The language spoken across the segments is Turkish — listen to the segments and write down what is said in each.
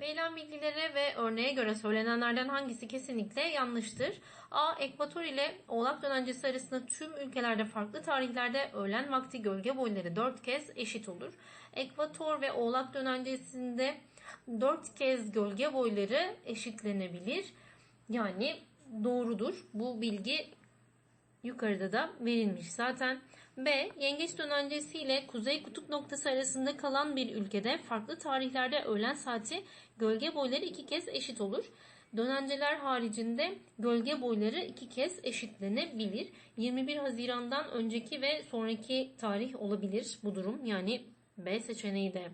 Verilen bilgilere ve örneğe göre söylenenlerden hangisi kesinlikle yanlıştır? A. Ekvator ile Oğlak dönencesi arasında tüm ülkelerde farklı tarihlerde öğlen vakti gölge boyları 4 kez eşit olur. Ekvator ve Oğlak dönencesinde 4 kez gölge boyları eşitlenebilir. Yani doğrudur. Bu bilgi yukarıda da verilmiş zaten. B. Yengeç dönencesi ile kuzey kutup noktası arasında kalan bir ülkede farklı tarihlerde öğlen saati gölge boyları iki kez eşit olur. Dönenceler haricinde gölge boyları iki kez eşitlenebilir. 21 Haziran'dan önceki ve sonraki tarih olabilir bu durum. Yani B seçeneği de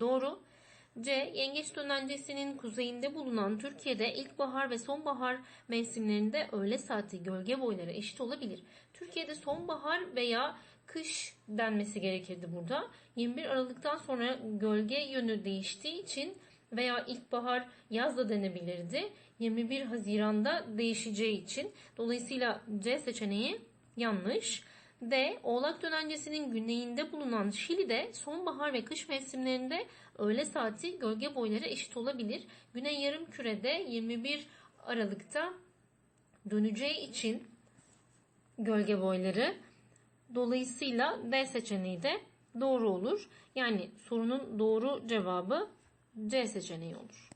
doğru. C. Yengeç dönencesinin kuzeyinde bulunan Türkiye'de ilkbahar ve sonbahar mevsimlerinde öğle saati gölge boyları eşit olabilir. Türkiye'de sonbahar veya kış denmesi gerekirdi burada. 21 Aralık'tan sonra gölge yönü değiştiği için veya ilkbahar yaz da denebilirdi. 21 Haziran'da değişeceği için. Dolayısıyla C seçeneği yanlış. D. Oğlak dönencesinin güneyinde bulunan Şili'de sonbahar ve kış mevsimlerinde öğle saati gölge boyları eşit olabilir. Güney yarım kürede 21 Aralık'ta döneceği için gölge boyları dolayısıyla D seçeneği de doğru olur. Yani sorunun doğru cevabı C seçeneği olur.